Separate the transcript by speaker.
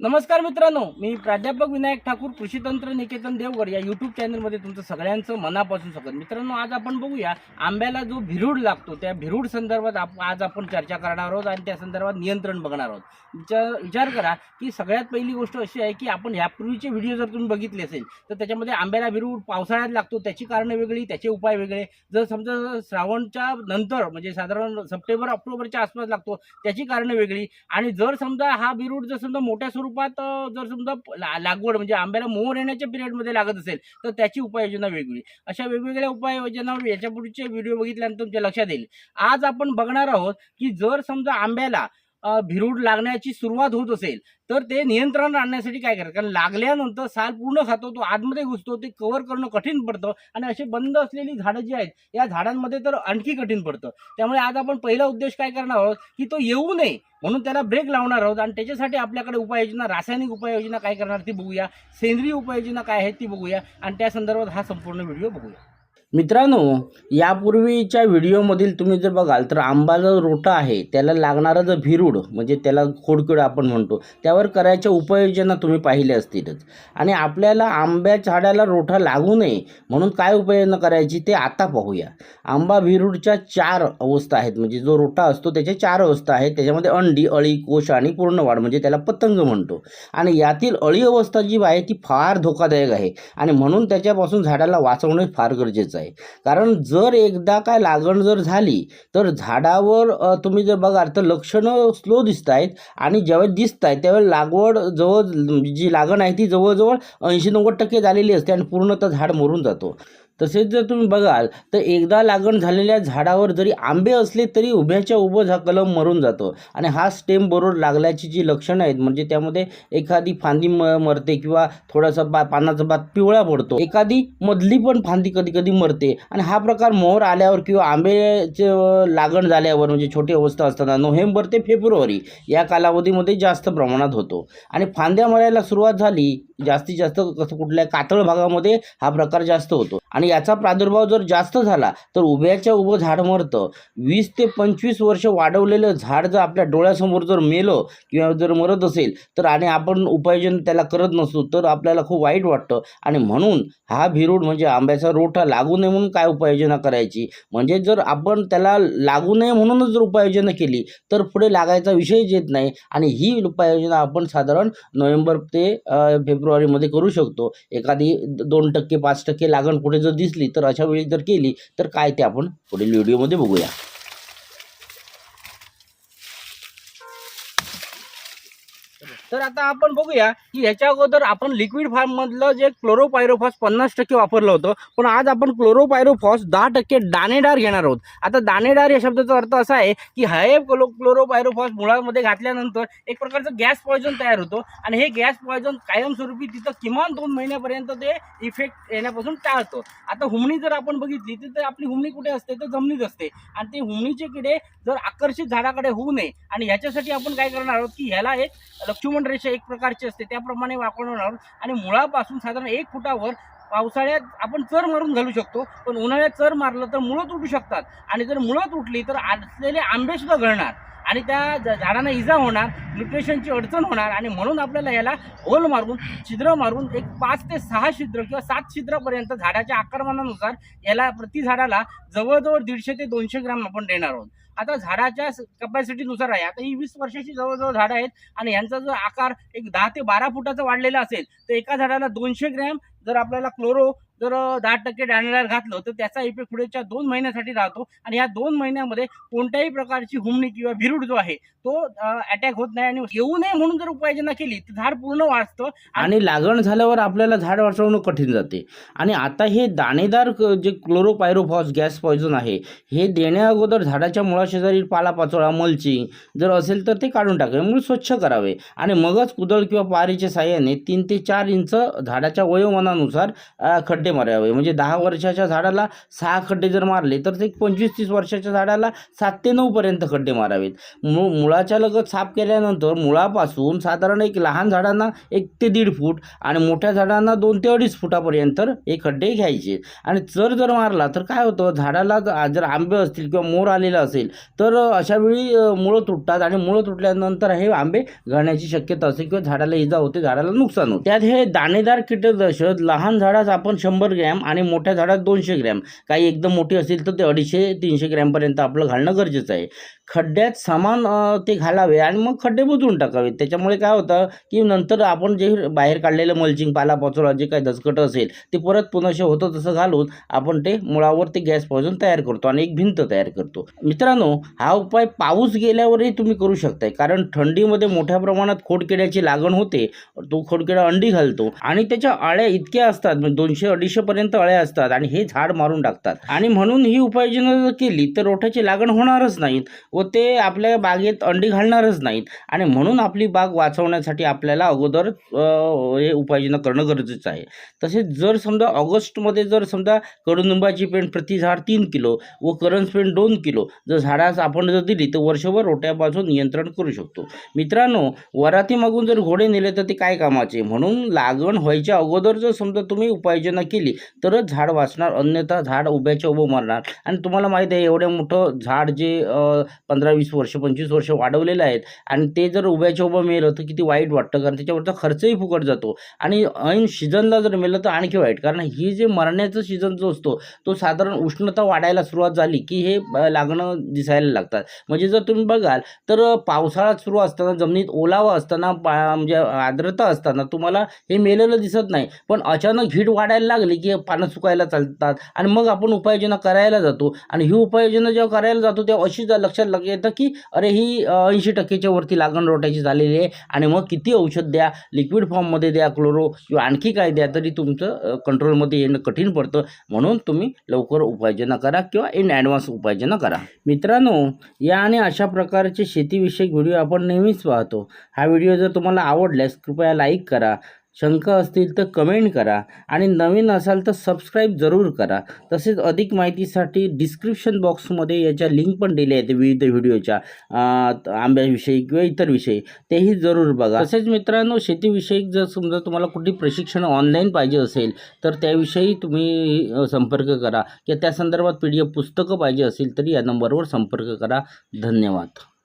Speaker 1: नमस्कार मित्रांनो मी प्राध्यापक विनायक ठाकूर कृषीतंत्र निकेतन देवगड या यूट्यूब चॅनलमध्ये तुमचं सगळ्यांचं मनापासून स्वागत. मित्रांनो आज आपण बघूया आंब्याला जो भिरूड लागतो त्या भिरूड संदर्भात आप आज आपण चर्चा करणार आहोत आणि त्या संदर्भात नियंत्रण बघणार आहोत. विचार विचार करा की सगळ्यात पहिली गोष्ट अशी आहे की आपण ह्यापूर्वीचे व्हिडिओ जर तुम्ही बघितले असेल तर त्याच्यामध्ये आंब्याला भिरूड पावसाळ्यात लागतो त्याची कारणं वेगळी त्याचे उपाय वेगळे. जर समजा श्रावणच्या नंतर म्हणजे साधारण सप्टेंबर ऑक्टोबरच्या आसपास लागतो त्याची कारणं वेगळी. आणि जर समजा हा भिरूड जर समजा मोठ्या स्वरूप स्वरूपात जर समजा लागवड म्हणजे आंब्याला मोहर येण्याच्या पिरियडमध्ये लागत असेल तर त्याची उपाययोजना वेगळी अशा वेगवेगळ्या उपाययोजना याच्या पुढचे व्हिडिओ बघितल्यानंतर तुमच्या लक्षात येईल. आज आपण बघणार आहोत की जर समजा आंब्याला भिरूड लागण्याची सुरुवात होत असेल तर ते नियंत्रण आणण्यासाठी काय करतात कारण लागल्यानंतर साल पूर्ण खातो तो आतमध्ये घुसतो ते कव्हर करणं कठीण पडतं आणि असे बंद असलेली झाडं जी आहेत या झाडांमध्ये तर आणखी कठीण पडतं. त्यामुळे आज आपण पहिला उद्देश काय करणार आहोत? की तो येऊ नये म्हणून त्याला ब्रेक लावणार आहोत आणि त्याच्यासाठी आपल्याकडे उपाययोजना रासायनिक उपाययोजना काय करणार ती बघूया. सेंद्रिय उपाययोजना काय आहेत ती बघूया आणि त्या संदर्भात हा संपूर्ण व्हिडिओ बघूया. मित्रांनो यापूर्वीच्या व्हिडिओमधील तुम्ही जर बघाल तर आंबा जो रोटा आहे त्याला लागणारा जो भिरूड म्हणजे त्याला खोडकिड आपण म्हणतो त्यावर करायच्या उपाययोजना तुम्ही पाहिल्या असतीलच. आणि आपल्याला आंब्या झाडाला रोठा लागू नये म्हणून काय उपाययोजना करायची ते आता पाहूया. आंबा भिरूडच्या चार अवस्था आहेत म्हणजे जो रोटा असतो त्याच्या चार अवस्था आहेत. त्याच्यामध्ये अंडी अळी कोश आणि पूर्ण वाढ म्हणजे त्याला पतंग म्हणतो. आणि यातील अळी अवस्था जी आहे ती फार धोकादायक आहे. आणि म्हणून त्याच्यापासून झाडाला वाचवणे फार गरजेचं आहे. कारण जर एकदा काय लागण जर झाली तर झाडावर तुम्ही जर बघाल तर लक्षणं स्लो दिसत आहेत आणि ज्यावेळेस दिसत आहेत त्यावेळेस लागवड जवळ जी लागण आहे ती जवळजवळ ऐंशी नव्वद टक्के झालेली असते आणि पूर्णतः झाड मरून जातो. तसेच जर तुम्ही बघाल तर एकदा लागण झालेल्या झाडावर जरी आंबे असले तरी उभ्याच्या उभं हा कलम मरून जातो. आणि हा स्टेम बरोबर लागल्याची जी लक्षणं आहेत म्हणजे त्यामध्ये एखादी फांदी म मरते किंवा थोडासा बा पानाचा भात पिवळा पडतो. एखादी मधली पण फांदी कधी कधी मरते. आणि हा प्रकार मोहर आल्यावर किंवा आंबेचे लागण झाल्यावर म्हणजे छोटी अवस्था असताना नोव्हेंबर ते फेब्रुवारी या कालावधीमध्ये जास्त प्रमाणात होतो. आणि फांद्या मरायला सुरुवात झाली जास्तीत जास्त कसं कुठल्या कातळ भागामध्ये हा प्रकार जास्त होतो. आणि याचा प्रादुर्भाव जर जास्त झाला तर उभ्याच्या उभं झाड मरतं. वीस ते पंचवीस वर्ष वाढवलेलं झाड जर आपल्या डोळ्यासमोर जर मेलं किंवा जर मरत असेल तर आणि आपण उपाययोजना त्याला करत नसू तर आपल्याला खूप वाईट वाटतं. आणि म्हणून हा भिरूड म्हणजे आंब्याचा रोठा लागू नये म्हणून काय उपाययोजना करायची? म्हणजे जर आपण त्याला लागू नये म्हणूनच जर उपाययोजना केली तर पुढे लागायचा विषयच येत नाही. आणि ही उपाययोजना आपण साधारण नोव्हेंबर ते फेब्रुवारीमध्ये करू शकतो. एखादी द- दोन टक्के पाच टक्के लागण कुठे जर दिसली तर अशा वेळी जर केली तर काय ते आपण पुढील व्हिडिओमध्ये बघूया. तर आता आपण बघूया की ह्याच्या अगोदर आपण लिक्विड फार्ममधलं जे क्लोरोपायरोफॉस पन्नास टक्के वापरलं होतं पण आज आपण क्लोरोपायरोफॉस दहा टक्के दाणेदार घेणार आहोत. आता दाणेदार या शब्दाचा अर्थ असा आहे की हे क्लो क्लोरोपायरोफॉस मुळामध्ये घातल्यानंतर एक प्रकारचं गॅस पॉयझन तयार होतो आणि हे गॅस पॉयझन कायमस्वरूपी तिथं किमान दोन महिन्यापर्यंत ते इफेक्ट येण्यापासून टाळतो. आता हुमणी जर आपण बघितली तर आपली हुमणी कुठे असते? तर जमिनीत असते. आणि ते हुमणीचे किडे जर आकर्षित झाडाकडे होऊ नये आणि ह्याच्यासाठी आपण काय करणार आहोत की ह्याला एक नियमन रेषा एक प्रकारची असते त्याप्रमाणे वापरणार आहोत आणि मुळापासून साधारण एक फुटावर पावसाळ्यात आपण चर मारून घालू शकतो पण उन्हाळ्यात चर मारलं तर मुळं तुटू शकतात आणि जर मुळं तुटली तर असलेले आंबेसुद्धा गळणार आणि त्या झाडांना इजा होणार न्यूट्रिशनची अडचण होणार आणि म्हणून आपल्याला याला होल मारून छिद्र मारून एक पाच ते सहा छिद्र किंवा सात छिद्रापर्यंत झाडाच्या आकारमानानुसार याला प्रति झाडाला जवळजवळ दीडशे ते दोनशे ग्राम आपण देणार आहोत. आता झाडाच्या कपॅसिटीनुसार आहे. आता ही वीस वर्षाची जवळजवळ झाडं आहेत आणि यांचा जर आकार एक दहा ते बारा फुटाचा वाढलेला असेल तर एका झाडाला दोनशे ग्रॅम जर आपल्याला क्लोरो जर दहा टक्के डायनर घातलं तर त्याचा इफेक्ट पुढेच्या दोन महिन्यासाठी राहतो. आणि या दोन महिन्यामध्ये कोणत्याही प्रकारची हुमणी किंवा भिरूड जो आहे तो अटॅक होत नाही आणि येऊ नये म्हणून जर उपाययोजना केली तर झाड पूर्ण वाचतं आणि लागण झाल्यावर आपल्याला झाड वाचवणं कठीण जाते. आणि आता हे दाणेदार जे क्लोरोपायरोफॉस गॅस पॉयझन आहे हे देण्या अगोदर झाडाच्या मुळाशेजारी पालापाचोळा मल्चिंग जर असेल तर ते काढून टाकावे मूळ स्वच्छ करावे. आणि मगच कुदळ किंवा पारीच्या साह्याने तीन ते चार इंच झाडाच्या वयोमानानुसार खड्डे
Speaker 2: खड्डे मारावे. म्हणजे दहा वर्षाच्या झाडाला सहा खड्डे जर मारले तर ते पंचवीस तीस वर्षाच्या झाडाला सात ते नऊपर्यंत खड्डे मारावेत. मु मुळाच्या लगत साफ केल्यानंतर मुळापासून साधारण एक लहान झाडांना एक ते दीड फूट आणि मोठ्या झाडांना दोन ते अडीच फुटापर्यंत हे खड्डे घ्यायचे. आणि चर जर मारला तर काय होतं? झाडाला जर आंबे असतील किंवा मोर आलेला असेल तर अशा वेळी मुळं तुटतात आणि मुळं तुटल्यानंतर हे आंबे घालण्याची शक्यता असते किंवा झाडाला इजा होते झाडाला नुकसान होते. त्यात हे दाणेदार कीटकनाशक लहान झाडास आपण शंभर शंभर ग्रॅम आणि मोठ्या झाडात दोनशे ग्रॅम. काही एकदम मोठी असेल तर ते अडीचशे तीनशे ग्रॅमपर्यंत आपलं घालणं गरजेचं आहे. खड्ड्यात समान ते घालावे आणि मग खड्डे बुजवून टाकावे. त्याच्यामुळे काय होतं की नंतर आपण जे बाहेर काढलेलं मल्चिंग पालापाचोळा जे काही दसकटं असेल ते परत पुन्हा होतं तसं घालून आपण ते मुळावर ते गॅसपासून तयार करतो आणि एक भिंत तयार करतो. मित्रांनो हा उपाय पाऊस गेल्यावरही तुम्ही करू शकताय. कारण थंडीमध्ये मोठ्या प्रमाणात खोडकिड्याची लागण होते. तो खोडकिडा अंडी घालतो आणि त्याच्या अळ्या इतक्या असतात म्हणजे दोनशे अडीचशे पर्यंत अळ्या असतात आणि हे झाड मारून टाकतात. आणि म्हणून ही उपाययोजना जर केली तर रोठ्याची लागण होणारच नाहीत व ते आपल्या बागेत अंडी घालणारच नाहीत. आणि म्हणून आपली बाग वाचवण्यासाठी आपल्याला अगोदर हे उपाययोजना करणं गरजेचं आहे. तसेच जर समजा ऑगस्टमध्ये जर समजा कडुनिंबाची पेंट प्रति झाड तीन किलो व करंज पेंट दोन किलो जर झाडास आपण जर दिली तर वर्षभर रोट्यापासून नियंत्रण करू शकतो. मित्रांनो वराती मागून जर घोडे नेले तर ते काय कामाचे? म्हणून लागण व्हायच्या अगोदर जर समजा तुम्ही उपाययोजना केली केली तरच झाड वाचणार अन्यथा झाड उभ्याच्या उभं मरणार. आणि तुम्हाला माहीत आहे एवढं मोठं झाड जे पंधरा वीस वर्ष पंचवीस वर्ष वाढवलेलं आहेत आणि ते जर उभ्याच्या उभं मेलं तर किती वाईट वाटतं कारण त्याच्यावरचा खर्चही फुकट जातो. आणि ऐन सीझनला जर मेलं तर आणखी वाईट कारण ही जे मरण्याचं सीझन जो असतो तो साधारण उष्णता वाढायला सुरुवात झाली की हे लागणं दिसायला लागतात. म्हणजे जर तुम्ही बघाल तर पावसाळ्यात पावसाळा सुरू असताना जमिनीत ओलावा असताना पा म्हणजे आर्द्रता असताना तुम्हाला हे मेलेलं दिसत नाही. पण अचानक हीट वाढायला लागली की पानं सुकायला चालतात. आणि मग आपण उपाययोजना करायला जातो. आणि ही उपाययोजना जेव्हा करायला जातो तेव्हा अशी लक्षात लग येतं की अरे ही ऐंशी टक्केच्या वरती लागण रोटायची झालेली आहे. आणि मग किती औषध द्या लिक्विड फॉर्ममध्ये द्या क्लोरो किंवा आणखी काय द्या तरी तुमचं कंट्रोलमध्ये येणं कठीण पडतं. म्हणून तुम्ही लवकर उपाययोजना करा किंवा इन ॲडव्हान्स उपाययोजना करा. मित्रांनो या आणि अशा प्रकारचे शेतीविषयक व्हिडिओ आपण नेहमीच पाहतो. हा व्हिडिओ जर तुम्हाला आवडल्यास कृपया लाईक करा. शंका असतील तर कमेंट करा आणि नवीन असाल तर सबस्क्राईब जरूर करा. तसेच अधिक माहितीसाठी डिस्क्रिप्शन बॉक्समध्ये याच्या लिंक पण दिल्या आहेत विविध व्हिडिओच्या आंब्याविषयी किंवा इतर विषयी. तेही जरूर बघा. तसेच मित्रांनो शेतीविषयक जर समजा तुम्हाला कुठली प्रशिक्षण ऑनलाईन पाहिजे असेल तर त्याविषयी तुम्ही संपर्क करा. किंवा त्या संदर्भात पी डी एफ पुस्तकं पाहिजे असेल तरी या नंबरवर संपर्क करा. धन्यवाद.